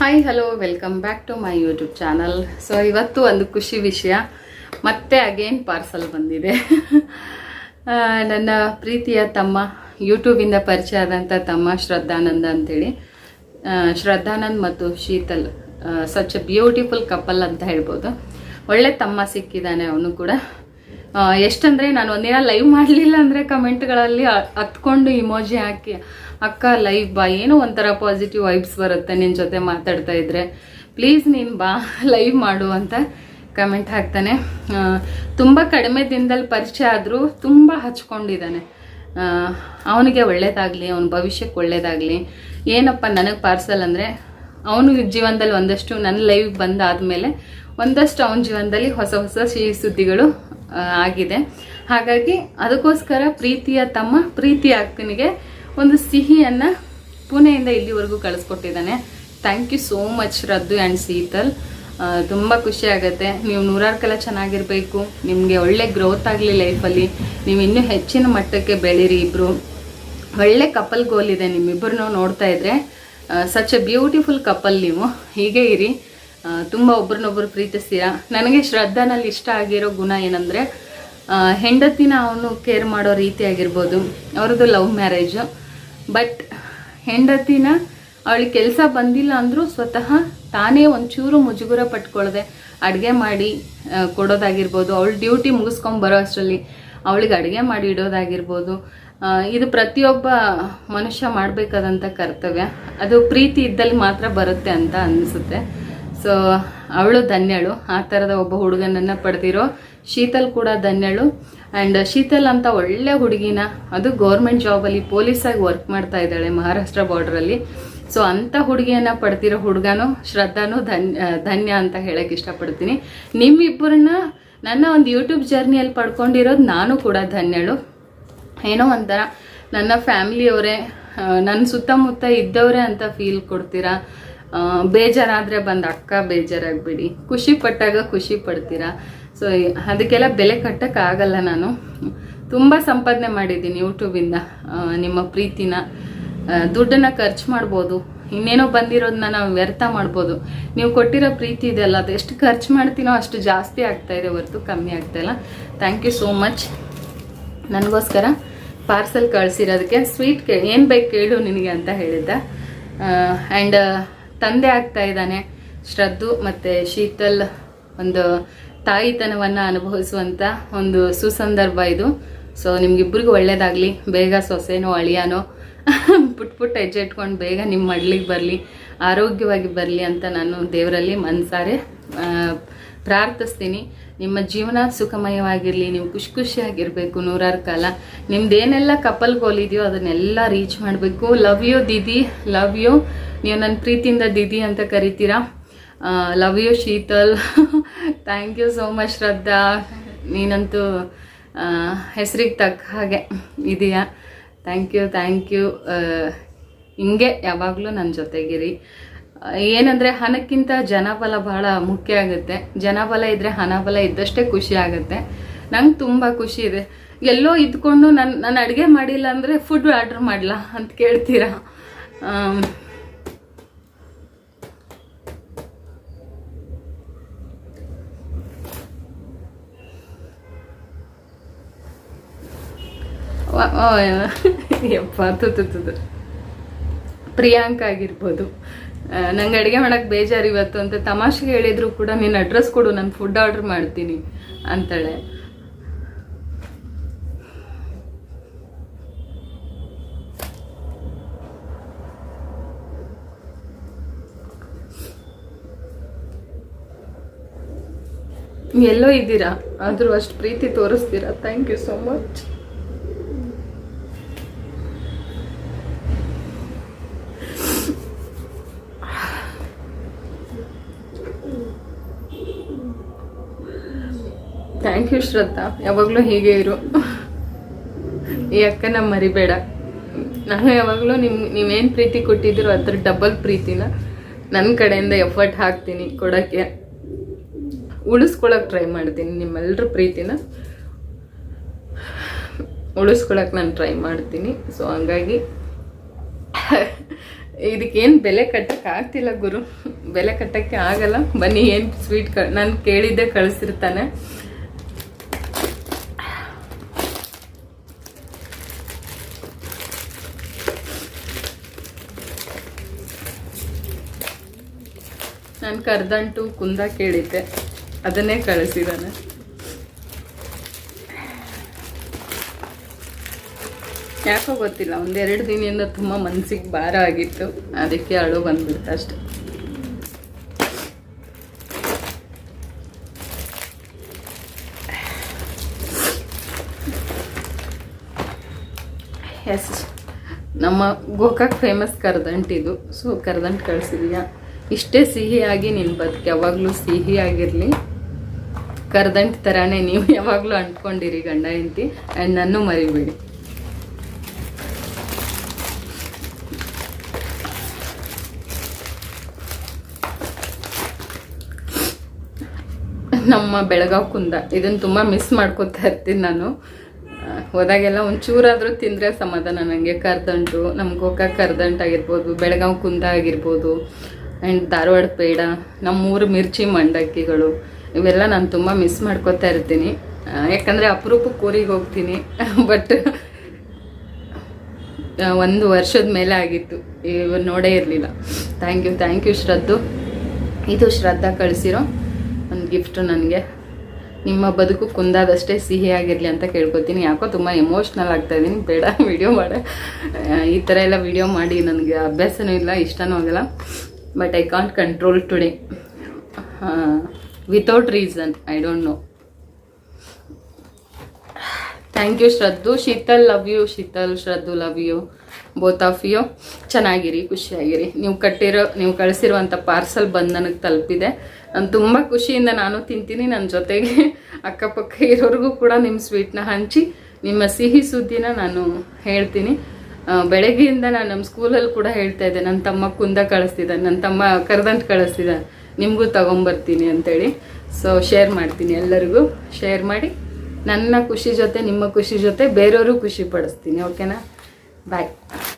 Hi hello welcome back to my YouTube channel so ಇವತ್ತು ಒಂದು ಖುಷಿ ವಿಷಯ. ಮತ್ತೆ ಅಗೇನ್ ಪಾರ್ಸಲ್ ಬಂದಿದೆ. ನನ್ನ ಪ್ರೀತಿಯ ತಮ್ಮ ಯೂಟ್ಯೂಬಿಂದ ಪರಿಚಯ ಆದಂಥ ತಮ್ಮ ಶ್ರದ್ಧಾನಂದ ಅಂತೇಳಿ. ಆ, ಶ್ರದ್ಧಾನಂದ್ ಮತ್ತು ಶೀತಲ್ ಸಚ್ ಬ್ಯೂಟಿಫುಲ್ ಕಪಲ್ ಅಂತ ಹೇಳ್ಬೋದು. ಒಳ್ಳೆ ತಮ್ಮ ಸಿಕ್ಕಿದ್ದಾನೆ ಅವನು ಕೂಡ. ಎಷ್ಟಂದ್ರೆ ನಾನು ಒಂದಿನ ಲೈವ್ ಮಾಡಲಿಲ್ಲ ಅಂದರೆ ಕಮೆಂಟ್ಗಳಲ್ಲಿ ಹತ್ಕೊಂಡು ಇಮೋಜಿ ಹಾಕಿ, ಅಕ್ಕ ಲೈವ್ ಬಾ, ಏನೋ ಒಂಥರ ಪಾಸಿಟಿವ್ ವೈಬ್ಸ್ ಬರುತ್ತೆ ನಿನ್ನ ಜೊತೆ ಮಾತಾಡ್ತಾ ಇದ್ರೆ. ಪ್ಲೀಸ್ ನೀನು ಬಾ ಲೈವ್ ಮಾಡು ಅಂತ ಕಮೆಂಟ್ ಹಾಕ್ತಾನೆ. ತುಂಬ ಕಡಿಮೆ ದಿನದಲ್ಲಿ ಪರಿಚಯ ಆದರೂ ತುಂಬ ಹಚ್ಕೊಂಡಿದ್ದಾನೆ. ಅವನಿಗೆ ಒಳ್ಳೇದಾಗಲಿ, ಅವನ ಭವಿಷ್ಯಕ್ಕೆ ಒಳ್ಳೇದಾಗಲಿ. ಏನಪ್ಪ ನನಗೆ ಪಾರ್ಸಲ್ ಅಂದರೆ, ಅವನು ಜೀವನದಲ್ಲಿ ಒಂದಷ್ಟು ನನ್ನ ಲೈವ್ ಬಂದಾದಮೇಲೆ ಒಂದಷ್ಟು ಅವನ ಜೀವನದಲ್ಲಿ ಹೊಸ ಹೊಸ ಸಿಹಿ ಸುದ್ದಿಗಳು ಆಗಿದೆ. ಹಾಗಾಗಿ ಅದಕ್ಕೋಸ್ಕರ ಪ್ರೀತಿಯ ತಮ್ಮ, ಪ್ರೀತಿಯ ಅಕ್ಕನಿಗೆ ಒಂದು ಸಿಹಿಯನ್ನು ಪುಣೆಯಿಂದ ಇಲ್ಲಿವರೆಗೂ ಕಳಿಸ್ಕೊಟ್ಟಿದ್ದಾನೆ. ಥ್ಯಾಂಕ್ ಯು ಸೋ ಮಚ್ ರದ್ದು ಆ್ಯಂಡ್ ಸೀತಲ್ ತುಂಬ ಖುಷಿ ಆಗುತ್ತೆ. ನೀವು ನೂರಾರು ಕಲ ಚೆನ್ನಾಗಿರಬೇಕು. ನಿಮಗೆ ಒಳ್ಳೆ ಗ್ರೋತ್ ಆಗಲಿ ಲೈಫಲ್ಲಿ ನೀವು ಇನ್ನೂ ಹೆಚ್ಚಿನ ಮಟ್ಟಕ್ಕೆ ಬೆಳೀರಿ ಇಬ್ಬರು ಒಳ್ಳೆ ಕಪಲ್ ಗೋಲ್ ಇದೆ. ನಿಮ್ಮಿಬ್ಬರನ್ನೂ ನೋಡ್ತಾ ಇದ್ರೆ ಸಚ್ ಎ ಬ್ಯೂಟಿಫುಲ್ ಕಪಲ್ ನೀವು. ಹೀಗೆ ಇರಿ. ತುಂಬ ಒಬ್ರನ್ನೊಬ್ರು ಪ್ರೀತಿಸ್ತೀರಾ? ನನಗೆ ಶ್ರದ್ಧಾನಲ್ಲಿ ಇಷ್ಟ ಆಗಿರೋ ಗುಣ ಏನಂದರೆ ಹೆಂಡತಿನ ಅವನು ಕೇರ್ ಮಾಡೋ ರೀತಿ ಆಗಿರ್ಬೋದು, ಅವ್ರದ್ದು ಲವ್ ಮ್ಯಾರೇಜು ಬಟ್ ಹೆಂಡತಿನ ಅವಳಿಗೆ ಕೆಲಸ ಬಂದಿಲ್ಲ ಅಂದರೂ ಸ್ವತಃ ತಾನೇ ಒಂಚೂರು ಮುಜುಗುರ ಪಟ್ಕೊಳ್ಳದೆ ಅಡುಗೆ ಮಾಡಿ ಕೊಡೋದಾಗಿರ್ಬೋದು, ಅವಳು ಡ್ಯೂಟಿ ಮುಗಿಸ್ಕೊಂಡು ಬರೋ ಅಷ್ಟರಲ್ಲಿ ಅವಳಿಗೆ ಅಡುಗೆ ಮಾಡಿ ಇಡೋದಾಗಿರ್ಬೋದು. ಇದು ಪ್ರತಿಯೊಬ್ಬ ಮನುಷ್ಯ ಮಾಡಬೇಕಾದಂಥ ಕರ್ತವ್ಯ. ಅದು ಪ್ರೀತಿ ಇದ್ದಲ್ಲಿ ಮಾತ್ರ ಬರುತ್ತೆ ಅಂತ ಅನಿಸುತ್ತೆ. ಸೊ ಅವಳು ಧನ್ಯಳು. ಆ ಥರದ ಒಬ್ಬ ಹುಡುಗನನ್ನು ಪಡೆದಿರೋ ಶೀತಲ್ ಕೂಡ ಧನ್ಯಳು. ಆ್ಯಂಡ್ ಶೀತಲ್ ಅಂತ ಒಳ್ಳೆ ಹುಡುಗಿನ, ಅದು ಗೌರ್ಮೆಂಟ್ ಜಾಬಲ್ಲಿ ಪೊಲೀಸಾಗಿ ವರ್ಕ್ ಮಾಡ್ತಾ ಇದ್ದಾಳೆ ಮಹಾರಾಷ್ಟ್ರ ಬಾರ್ಡ್ರಲ್ಲಿ ಸೊ ಅಂಥ ಹುಡುಗಿಯನ್ನು ಪಡ್ತಿರೋ ಹುಡುಗನು ಶ್ರದ್ಧಾನು ಧನ್ಯ ಅಂತ ಹೇಳಕ್ಕೆ ಇಷ್ಟಪಡ್ತೀನಿ. ನಿಮ್ಮಿಬ್ಬರನ್ನ ನನ್ನ ಒಂದು ಯೂಟ್ಯೂಬ್ ಜರ್ನಿಯಲ್ಲಿ ಪಡ್ಕೊಂಡಿರೋದು ನಾನು ಕೂಡ ಧನ್ಯಳು. ಏನೋ ಒಂಥರ ನನ್ನ ಫ್ಯಾಮಿಲಿಯವರೇ ನನ್ನ ಸುತ್ತಮುತ್ತ ಇದ್ದವರೇ ಅಂತ ಫೀಲ್ ಕೊಡ್ತೀರಾ? ಬೇಜಾರಾದರೆ ಬಂದು ಅಕ್ಕ ಬೇಜಾರಾಗಬೇಡಿ. ಖುಷಿ ಪಟ್ಟಾಗ ಖುಷಿ ಪಡ್ತೀರಾ? ಸೊ ಅದಕ್ಕೆಲ್ಲ ಬೆಲೆ ಕಟ್ಟೋಕ್ಕಾಗಲ್ಲ ನಾನು. ತುಂಬ ಸಂಪಾದನೆ ಮಾಡಿದ್ದೀನಿ ಯೂಟ್ಯೂಬಿಂದ. ನಿಮ್ಮ ಪ್ರೀತಿನ ದುಡ್ಡನ್ನು ಖರ್ಚು ಮಾಡ್ಬೋದು. ಇನ್ನೇನೋ ಬಂದಿರೋದನ್ನ ನಾವು ವ್ಯರ್ಥ ಮಾಡ್ಬೋದು. ನೀವು ಕೊಟ್ಟಿರೋ ಪ್ರೀತಿ ಇದೆಯಲ್ಲ ಅದು ಎಷ್ಟು ಖರ್ಚು ಮಾಡ್ತೀನೋ ಅಷ್ಟು ಜಾಸ್ತಿ ಆಗ್ತಾ ಇದೆ ಹೊರತು ಕಮ್ಮಿ ಆಗ್ತಾ ಇಲ್ಲ. ಥ್ಯಾಂಕ್ ಯು ಸೋ ಮಚ್ ನನಗೋಸ್ಕರ ಪಾರ್ಸಲ್ ಕಳಿಸಿರೋದಕ್ಕೆ ಸ್ವೀಟ್ ಕೇ ಏನು ಬೇಕು ಕೇಳು ನಿನಗೆ ಅಂತ ಹೇಳಿದ್ದ. ಆ್ಯಂಡ್ ತಂದೆ ಆಗ್ತಾ ಇದ್ದಾನೆ. ಶ್ರದ್ಧು ಮತ್ತು ಶೀತಲ್ ಒಂದು ತಾಯಿತನವನ್ನು ಅನುಭವಿಸುವಂಥ ಒಂದು ಸುಸಂದರ್ಭ ಇದು. ಸೊ ನಿಮ್ಗಿಬ್ರಿಗೂ ಒಳ್ಳೇದಾಗಲಿ. ಬೇಗ ಸೊಸೆನೋ, ಅಳಿಯಾನೋ, ಪುಟ್ ಪುಟ್ಟ ಹೆಜ್ಜೆ ಇಟ್ಕೊಂಡು ಬೇಗ ನಿಮ್ಮ ಮಡ್ಲಿಗೆ ಬರಲಿ. ಆರೋಗ್ಯವಾಗಿ ಬರಲಿ ಅಂತ ನಾನು ದೇವರಲ್ಲಿ ಮನಸಾರೆ ಪ್ರಾರ್ಥಿಸ್ತೀನಿ. ನಿಮ್ಮ ಜೀವನ ಸುಖಮಯವಾಗಿರಲಿ, ನೀವು ಖುಷಿ ಖುಷಿಯಾಗಿರಬೇಕು ನೂರಾರು ಕಾಲ. ನಿಮ್ದೇನೆಲ್ಲ ಕಪಲ್ ಗೋಲ್ ಇದೆಯೋ ಅದನ್ನೆಲ್ಲ ರೀಚ್ ಮಾಡಬೇಕು. Love you Didi love you ನೀವು ನನ್ನ ಪ್ರೀತಿಯಿಂದ ದಿದಿ ಅಂತ ಕರಿತೀರಾ? Love you Sheetal. Thank you so much Shraddha. ನೀನಂತೂ ಹೆಸರಿಗೆ ತಕ್ಕ ಹಾಗೆ ಇದೆಯಾ? ಥ್ಯಾಂಕ್ ಯು ಥ್ಯಾಂಕ್ ಯು ಹಿಂಗೆ ಯಾವಾಗಲೂ ನನ್ನ ಜೊತೆಗಿರಿ. ಏನಂದರೆ, ಹಣಕ್ಕಿಂತ ಜನಬಲ ಬಹಳ ಮುಖ್ಯ ಆಗುತ್ತೆ. ಜನಬಲ ಇದ್ದರೆ ಹಣಬಲ ಇದ್ದಷ್ಟೇ ಖುಷಿ ಆಗುತ್ತೆ. ನಂಗೆ ತುಂಬ ಖುಷಿ ಇದೆ. ಎಲ್ಲೋ ಇದ್ಕೊಂಡು ನಾನು ನಾನು ಅಡುಗೆ ಮಾಡಿಲ್ಲ ಅಂದರೆ ಫುಡ್ ಆರ್ಡ್ರ್ ಮಾಡಲ ಅಂತ ಕೇಳ್ತೀರಾ? ಯಪ್ಪ, ತು ತು ತು ತು. ಪ್ರಿಯಾಂಕ ಆಗಿರ್ಬೋದು. ನಂಗೆ ಅಡುಗೆ ಮಾಡೋಕ್ಕೆ ಬೇಜಾರು ಇವತ್ತು ಅಂತ ತಮಾಷೆಗೆ ಹೇಳಿದ್ರು ಕೂಡ ನೀನು ಅಡ್ರೆಸ್ ಕೊಡು, ನಾನು ಫುಡ್ ಆರ್ಡರ್ ಮಾಡ್ತೀನಿ ಅಂತಾಳೆ. ಎಲ್ಲೋ ಇದ್ದೀರಾ? ಆದರೂ ಅಷ್ಟು ಪ್ರೀತಿ ತೋರಿಸ್ತೀರಾ? Thank you so much thank you Shraddha. ಯಾವಾಗಲೂ ಹೀಗೆ ಇರು. ಈ ಅಕ್ಕನ ಮರಿಬೇಡ. ನಾನು ಯಾವಾಗಲೂ ನಿಮ್ಮ ನೀವೇನು ಪ್ರೀತಿ ಕೊಟ್ಟಿದ್ದೀರೋ ಅದ್ರ ಡಬಲ್ ಪ್ರೀತಿನ ನನ್ನ ಕಡೆಯಿಂದ ಎಫರ್ಟ್ ಹಾಕ್ತೀನಿ ಕೊಡೋಕ್ಕೆ. ಉಳಿಸ್ಕೊಳಕ್ಕೆ ಟ್ರೈ ಮಾಡ್ತೀನಿ ನಿಮ್ಮೆಲ್ಲರ ಪ್ರೀತಿನ. ಉಳಿಸ್ಕೊಳಕ್ಕೆ ನಾನು ಟ್ರೈ ಮಾಡ್ತೀನಿ. ಸೊ ಹಂಗಾಗಿ ಇದಕ್ಕೇನು ಬೆಲೆ ಕಟ್ಟಕ್ಕೆ ಆಗ್ತಿಲ್ಲ ಗುರು. ಬೆಲೆ ಕಟ್ಟಕ್ಕೆ ಆಗಲ್ಲ. ಬನ್ನಿ, ಏನು ಸ್ವೀಟ್ ಕ ನಾನು ಕೇಳಿದ್ದೆ ಕಳಿಸಿರ್ತಾನೆ. ನಾನು ಕರ್ದಂಟು ಕುಂದ ಕೇಳಿದ್ದೆ. ಅದನ್ನೇ ಕಳಿಸಿದಾನೆ. ಯಾಕೋ ಗೊತ್ತಿಲ್ಲ, ಒಂದೆರಡು ದಿನದಿಂದ ತುಂಬ ಮನಸ್ಸಿಗೆ ಭಾರ ಆಗಿತ್ತು. ಅದಕ್ಕೆ ಅಳು ಬಂದ್ಬಿಡ್ತು ಅಷ್ಟೆ. ಎಸ್ ನಮ್ಮ ಗೋಕಾಕ್ ಫೇಮಸ್ ಕರ್ದಂಟಿದು ಸೊ ಕರ್ದಂಟು ಕಳಿಸಿದೀಯಾ? ಇಷ್ಟೇ ಸಿಹಿಯಾಗಿ ನಿನ್ನ ಬದುಕು, ಯಾವಾಗಲೂ ಸಿಹಿಯಾಗಿರಲಿ. ಕರ್ದಂಟ್ ಥರನೇ ನೀವು ಯಾವಾಗಲೂ ಅಂಟ್ಕೊಂಡಿರಿ ಗಂಡ ಹೆಂಡತಿ ಆ್ಯಂಡ್ ನಾನು ಮರಿಬೇಡಿ. ನಮ್ಮ ಬೆಳಗಾವ್ ಕುಂದ ಇದನ್ನು ತುಂಬ ಮಿಸ್ ಮಾಡ್ಕೊತಾ ಇರ್ತೀನಿ ನಾನು. ಹೋದಾಗೆಲ್ಲ ಒಂಚೂರಾದರೂ ತಿಂದರೆ ಸಮಾಧಾನ ನನಗೆ ಕರ್ದಂಟು ನಮ್ಮ ಗೋಕಾಕ್ ಕರ್ದಂಟು ಆಗಿರ್ಬೋದು, ಬೆಳಗಾವ್ ಕುಂದ ಆಗಿರ್ಬೋದು. ಆ್ಯಂಡ್ ಧಾರವಾಡ ಪೇಡ, ನಮ್ಮೂರು ಮಿರ್ಚಿ ಮಂಡಕ್ಕಿಗಳು, ಇವೆಲ್ಲ ನಾನು ತುಂಬ ಮಿಸ್ ಮಾಡ್ಕೋತಾ ಇರ್ತೀನಿ. ಯಾಕಂದರೆ ಅಪರೂಪಕ್ಕೆ ಊರಿಗೆ ಹೋಗ್ತೀನಿ ಬಟ್ ಒಂದು ವರ್ಷದ ಮೇಲೆ ಆಗಿತ್ತು. ಇವ್ ನೋಡೇ ಇರಲಿಲ್ಲ. Thank you thank you Shraddhu ಇದು ಶ್ರದ್ಧಾ ಕಳಿಸಿರೋ ಒಂದು ಗಿಫ್ಟು ನನಗೆ. ನಿಮ್ಮ ಬದುಕು ಕುಂದಾದಷ್ಟೇ ಸಿಹಿಯಾಗಿರಲಿ ಅಂತ ಕೇಳ್ಕೊತೀನಿ. ಯಾಕೋ ತುಂಬ ಎಮೋಷ್ನಲ್ ಆಗ್ತಾ ಇದ್ದೀನಿ ಬೇಡ ವಿಡಿಯೋ ಮಾಡ. ಈ ಥರ ಎಲ್ಲ ವಿಡಿಯೋ ಮಾಡಿ, ನನಗೆ ಅಭ್ಯಾಸನೂ ಇಲ್ಲ, ಇಷ್ಟನೂ ಆಗಲ್ಲ. But I can't control today without reason I don't know thank you Shraddhu Sheetal love you Sheetal Shraddhu love you both of you ಚೆನ್ನಾಗಿರಿ ಖುಷಿಯಾಗಿರಿ ನೀವು ಕಟ್ಟಿರೋ ನೀವು ಕಳಿಸಿರುವಂಥ ಪಾರ್ಸಲ್ ಬಂದು ನನಗೆ ತಲುಪಿದೆ ನಾನು ತುಂಬ ಖುಷಿಯಿಂದ ನಾನು ತಿಂತೀನಿ ನನ್ನ ಜೊತೆಗೆ ಅಕ್ಕಪಕ್ಕ ಇರೋರಿಗೂ ಕೂಡ ನಿಮ್ಮ ಸ್ವೀಟ್ನ ಹಂಚಿ ನಿಮ್ಮ ಸಿಹಿ ಸುದ್ದಿನ ನಾನು ಹೇಳ್ತೀನಿ ಬೆಳಗ್ಗೆಯಿಂದ ನಾನು ನಮ್ಮ ಸ್ಕೂಲಲ್ಲಿ ಕೂಡ ಹೇಳ್ತಾ ಇದ್ದೆ ನನ್ನ ತಮ್ಮ ಕುಂದ ಕಳಿಸ್ತಿದ್ದಾನೆ ನನ್ನ ತಮ್ಮ ಕರ್ದಂಟ್ ಕಳಿಸ್ತಿದ್ದಾನೆ, ನಿಮಗೂ ತಗೊಂಬರ್ತೀನಿ ಅಂತೇಳಿ. ಸೊ ಶೇರ್ ಮಾಡ್ತೀನಿ ಎಲ್ಲರಿಗೂ ಶೇರ್ ಮಾಡಿ, ನನ್ನ ಖುಷಿ ಜೊತೆ, ನಿಮ್ಮ ಖುಷಿ ಜೊತೆ ಬೇರೆಯವರು ಖುಷಿ ಪಡಿಸ್ತೀನಿ ಓಕೆನಾ ಬಾಯ್